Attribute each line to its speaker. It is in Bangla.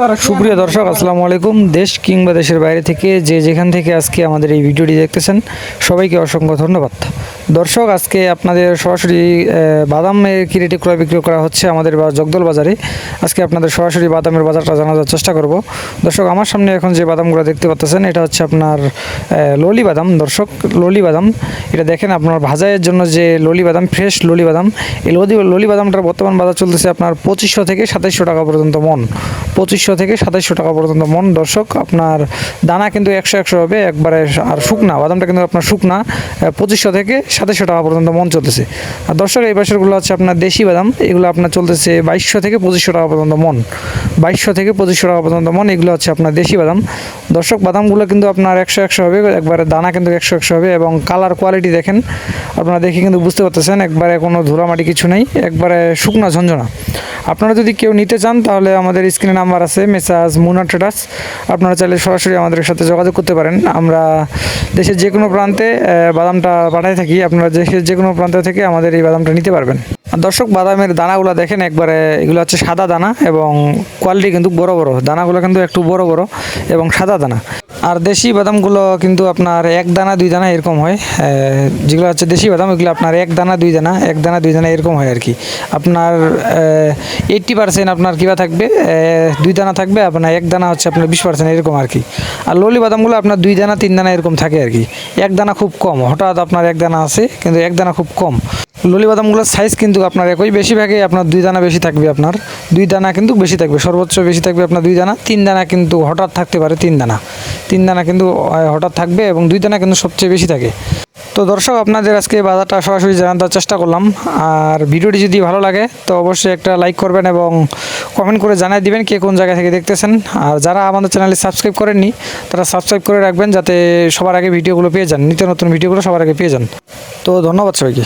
Speaker 1: সুপ্রিয় দর্শক, আসসালামু আলাইকুম। দেশ কিংবা দেশের বাইরে থেকে যে যেখান থেকে আজকে আমাদের এই ভিডিওটি দেখতেছেন, সবাইকে অসংখ্য ধন্যবাদ। দর্শক, আজকে আপনাদের সরাসরি বাদামের কি ক্রয় বিক্রয় করা হচ্ছে আমাদের জগদল বাজারে। আজকে আপনাদের সরাসরি বাদামের বাজারটা জানার চেষ্টা করব। দর্শক, আমার সামনে এখন যে বাদামগুলো দেখতে পাচ্ছেন এটা হচ্ছে আপনার ললি বাদাম। দর্শক, ললি বাদাম, এটা দেখেন আপনার ভাজায়ের জন্য যে ললি বাদাম, ফ্রেশ ললি বাদাম। এই ললি ললি বাদামটার বর্তমান বাজার চলতেছে আপনার পঁচিশশো থেকে সাতাইশশো টাকা পর্যন্ত মন। পঁচিশশো থেকে সাতাইশশো টাকা পর্যন্ত। মন দর্শক, আপনার দানা কিন্তু একশো একশো হবে, একবারে আর শুকনা, বাদামটা কিন্তু আপনার শুকনা পঁচিশশো থেকে সাতাইশশো টাকা পর্যন্ত মন চলতেছে। আর দর্শক, এই পাশেরগুলো হচ্ছে আপনার দেশি বাদাম, এগুলো আপনার চলতেছে বাইশশো থেকে পঁচিশশো টাকা পর্যন্ত মন। বাইশশো থেকে পঁচিশশো টাকা পর্যন্ত মন, এগুলো হচ্ছে আপনার দেশি বাদাম। দর্শক, বাদামগুলো কিন্তু আপনার একশো একশো হবে, একবারে দানা কিন্তু একশো একশো হবে এবং কালার কোয়ালিটি দেখেন, আপনারা দেখে কিন্তু বুঝতে পারতেছেন, একবারে কোনো ধুলামাটি কিছু নেই, একবারে শুকনা ঝঞ্ঝনা আপনারা যদি কেউ নিতে চান, তাহলে আমাদের স্ক্রিনে নাম্বার আছে, মেসাজ মুনা ট্রেডার্স আপনারা চাইলে সরাসরি আমাদের সাথে যোগাযোগ করতে পারেন। আমরা দেশের যে কোনো প্রান্তে বাদামটা পাঠাই থাকি। আপনারা দেশের যে কোনো প্রান্ত থেকে আমাদের এই বাদামটা নিতে পারবেন। দর্শক, বাদামের দানাগুলো দেখেন, একবারে এগুলো হচ্ছে সাদা দানা এবং কোয়ালিটি কিন্তু বড় বড়। দানাগুলো কিন্তু একটু বড় বড় এবং সাদা দানা। আর দেশি বাদামগুলো কিন্তু আপনার এক দানা, দুই দানা এরকম হয়। যেগুলো হচ্ছে দেশি বাদাম, ওইগুলো আপনার এক দানা, দুই দানা, এক দানা, দুই দানা এরকম হয় আর কি আপনার এইট্টি পার্সেন্ট আপনার কিবা থাকবে দুই দানা থাকবে, আপনার এক দানা হচ্ছে আপনার বিশ পার্সেন্ট এরকম আর কি আর ললি বাদামগুলো আপনার দুই দানা, তিন দানা এরকম থাকে আর কি এক দানা খুব কম, হঠাৎ আপনার এক দানা আছে, কিন্তু এক দানা খুব কম। ললি বাদামগুলোর সাইজ কিন্তু আপনার একই, বেশিরভাগই আপনার দুই দানা বেশি থাকবে আপনার। দুই দানা কিন্তু বেশি থাকবে, সর্বোচ্চ বেশি থাকবে আপনার দুই দানা, তিন দানা কিন্তু হঠাৎ থাকতে পারে তিন দানা। তিন দানা কিন্তু হঠাৎ থাকবে এবং দুই দানা কিন্তু সবচেয়ে বেশি থাকে। তো দর্শক, আপনাদের আজকে বাজারটা সরাসরি জানার চেষ্টা করলাম। আর ভিডিওটি যদি ভালো লাগে, তো অবশ্যই একটা লাইক করবেন এবং কমেন্ট করে জানিয়ে দিবেন কে কোন জায়গা থেকে দেখতেছেন। আর যারা আমাদের চ্যানেলে সাবস্ক্রাইব করেননি, তারা সাবস্ক্রাইব করে রাখবেন যাতে সবার আগে ভিডিওগুলো পেয়ে যান, নিত্য নতুন ভিডিওগুলো সবার আগে পেয়ে যান। তো ধন্যবাদ সবাইকে।